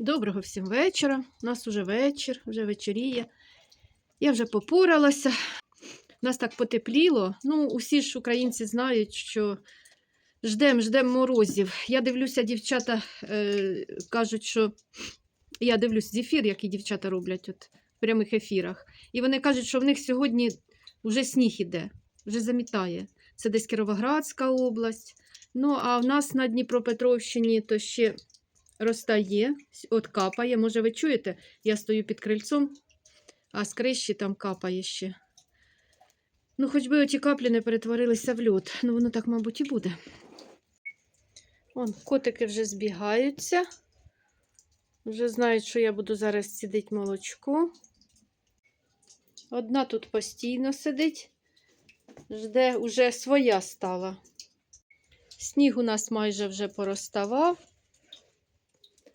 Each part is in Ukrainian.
Доброго всім вечора. У нас уже вечір, вже вечоріє. Я вже попоралася. У нас так потепліло. Ну, усі ж українці знають, що ждем, ждем морозів. Я дивлюся, дівчата е, кажуть, що я дивлюсь зефір, який дівчата роблять от, в прямих ефірах. І вони кажуть, що в них сьогодні вже сніг іде, вже замітає. Це десь Кіровоградська область. Ну, а в нас на Дніпропетровщині то ще розтає, от капає. Може, ви чуєте? Я стою під крильцом, а з криші там капає ще. Ну, хоч би оті каплі не перетворилися в льод. Ну, воно так, мабуть, і буде. Вон, котики вже збігаються. Вже знають, що я буду зараз сидіти молочко. Одна тут постійно сидить, жде, уже своя стала. Сніг у нас майже вже пороставав.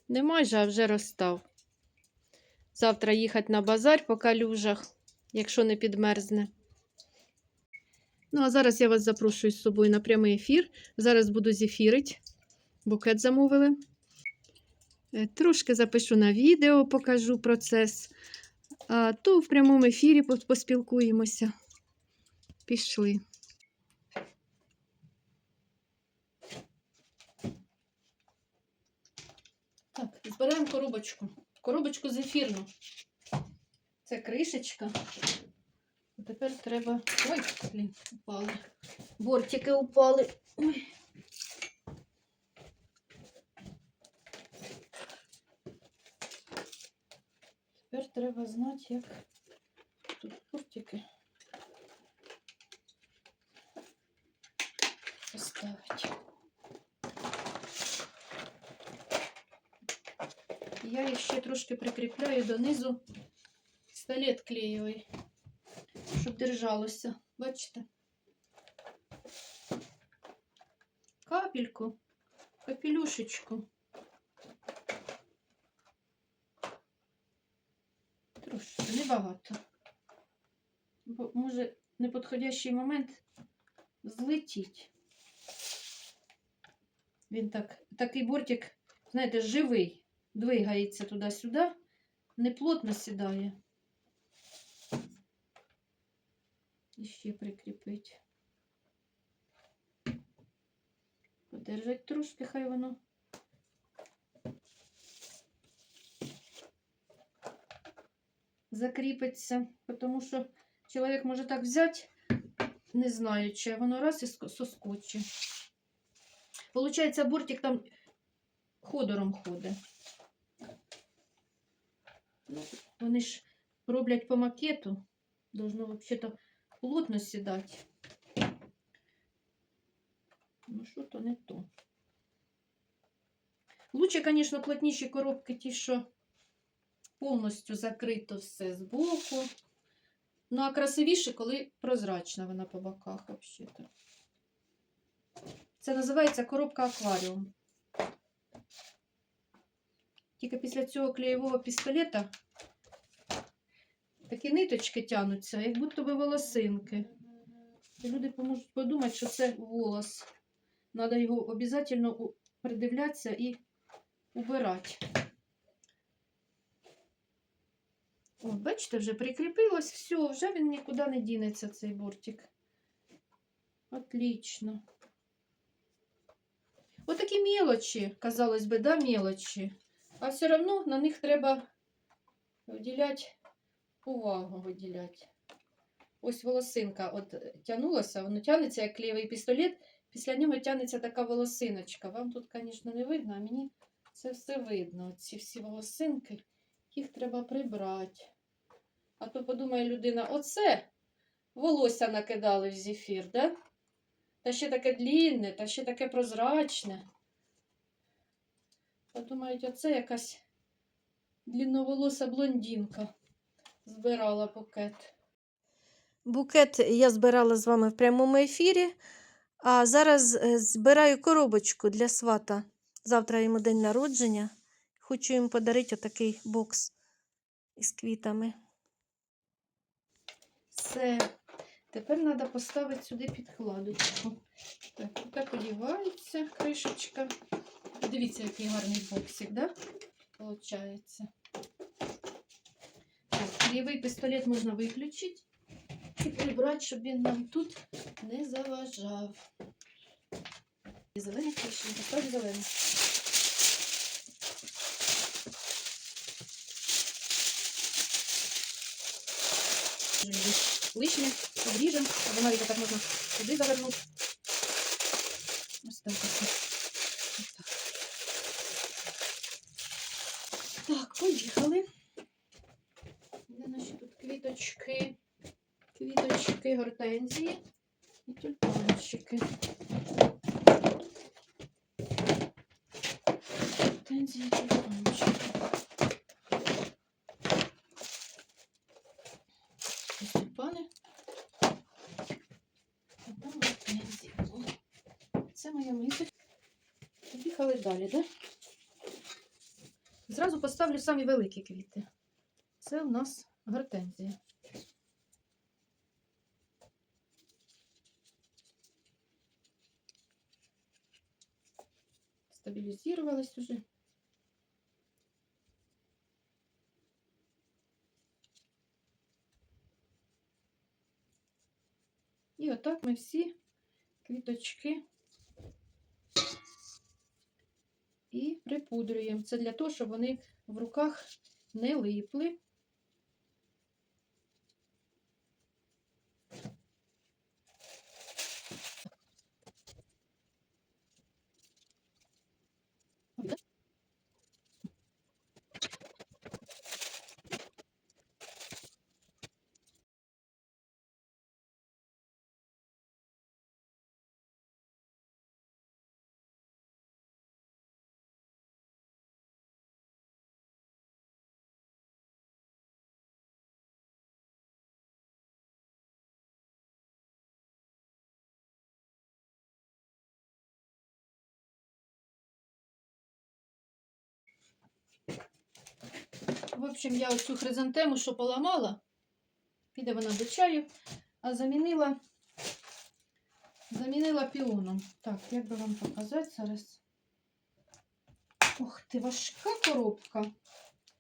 Не майже, а вже розстав. Завтра їхати на базар по калюжах, якщо не підмерзне. Ну, а зараз я вас запрошую з собою на прямий ефір. Зараз буду зефірити. Букет замовили. Е, Трошки запишу на відео, покажу процес. А то в прямому ефірі поспілкуємося. Пішли. Так, збираємо коробочку. Коробочку зефірну. Це кришечка. А тепер треба. Ой, блін, упали. Бортики упали. Ой. Тепер треба знати, як тут бортики поставити. Я їх ще трошки прикріпляю донизу столет клеєвий, щоб держалося. Бачите? Капельку, капелюшечку. Трошки, небагато. Бо може неподходящий момент злетіть. Він так, такий бортик, знаєте, живий двигається туди-сюди, не плотно сідає. І ще прикріпить. Подержать трошки, хай воно. Закріпиться, тому що чоловік може так взяти, не знаючи, воно раз і соскочить. Получається, бортик там ходором ходить. Ну, вони ж роблять по макету. Должно взагалі плотно сідати. Ну, що то не то. Лучше, звісно, плотніші коробки ті, що повністю закрито все з боку. Ну, а красивіше, коли прозрачна вона по боках взагалі. Це називається коробка акваріум. Тільки після цього клеєвого пістолета такі ниточки тянуться, як будто би волосинки. І люди можуть подумати, що це волос. Треба його обов'язково придивлятися і убирати. О, бачите, вже прикріпилось, все, вже він нікуди не дінеться, цей бортик. Отлично. Отакі мелочі, казалось би, да, мелочі. А все одно на них треба виділяти увагу виділяти. Ось волосинка от тягнулася, воно тягнеться як клеєвий пістолет, після нього тягнеться така волосиночка. Вам тут, звісно, не видно, а мені це все видно. Ці всі волосинки, їх треба прибрати. А то подумає людина, оце волосся накидали в зефір, да? Та ще таке длінне, та ще таке прозрачне. Подумають, оце якась длінноволоса блондинка збирала букет. Букет я збирала з вами в прямому ефірі, а зараз е, збираю коробочку для свата. Завтра йому день народження. Хочу йому подарити отакий бокс із квітами. Все. Тепер треба поставити сюди підкладочку. Так, так одівається кришечка. Дивіться, який гарний боксик, да? виходить. Так, лівий пістолет можна виключити і прибрати, щоб він нам тут не заважав. Зелений пішли, поставлю зелений. Лишнє обріжемо, або навіть так можна туди завернути. Ось так ось. Ось так. Так, поїхали. Де наші тут квіточки? Квіточки, гортензії і тюльпанчики. Гортензії, тюльпанчики. Ось тюльпани. А там гортензії. Це моя мисочка. Поїхали далі, так? Зразу поставлю самі великі квіти. Це у нас гортензія. Стабілізувалась уже. І отак ми всі квіточки і припудрюємо. Це для того, щоб вони в руках не липли. В общем, я оцю хризантему, що поламала, піде вона до чаю, а замінила, замінила піоном. Так, як би вам показати зараз? Ух ти, важка коробка.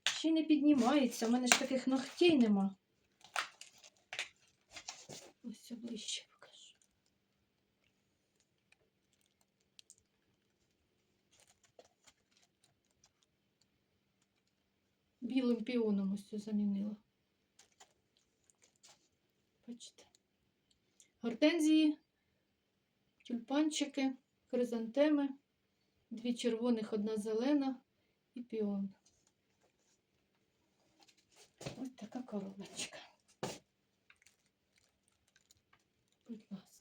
Ще й не піднімається. У мене ж таких ногтей нема. Ось ближче покажу. Білим піоном ось це замінила. Бачите. Гортензії, тюльпанчики, хризантеми, дві червоних, одна зелена і піон. Ось така коробочка. Будь ласка.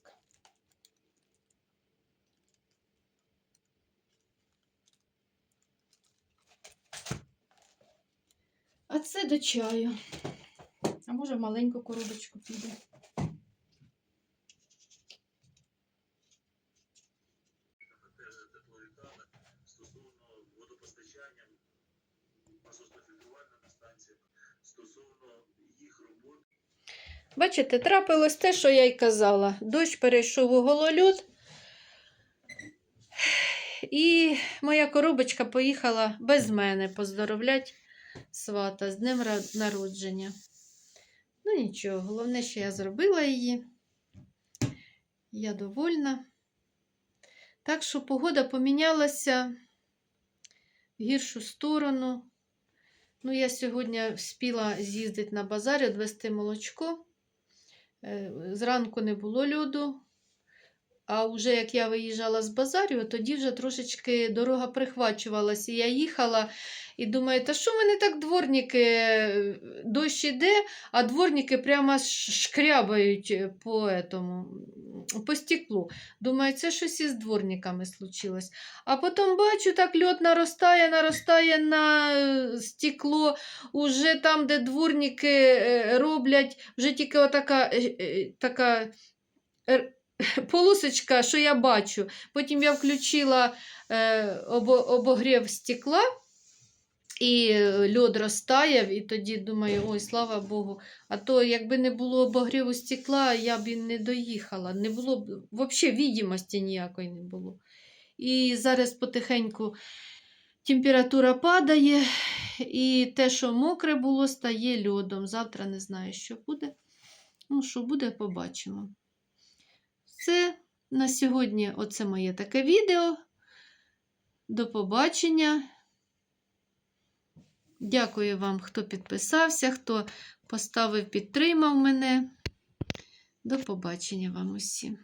А це до чаю. А може в маленьку коробочку піде. Бачите, трапилось те, що я й казала. Дощ перейшов у гололюд. І моя коробочка поїхала без мене поздоровлять свата з днем народження. Ну нічого, головне, що я зробила її. Я довольна. Так що погода помінялася в гіршу сторону. Ну, я сьогодні вспіла з'їздити на базар, відвести молочко. Е, Зранку не було льоду. А вже як я виїжджала з базарю, тоді вже трошечки дорога прихвачувалася. Я їхала і думаю, та що мене так дворники, дощ іде, а дворники прямо шкрябають по, этому, по стеклу. Думаю, це щось із дворниками случилось. А потім бачу, так льод наростає, наростає на е, стекло, уже там, де дворники е, роблять, вже тільки отака е, така полосочка, що я бачу. Потім я включила обогрів стекла, і е, льод розтаяв, і тоді думаю, ой, слава Богу. А то, якби не було обогріву стекла, я б і не доїхала. Не було б взагалі відімості ніякої не було. І зараз потихеньку температура падає, і те, що мокре було, стає льодом. Завтра не знаю, що буде. Ну, що буде, побачимо. Це на сьогодні оце моє таке відео. До побачення. Дякую вам, хто підписався, хто поставив, підтримав мене. До побачення вам усім.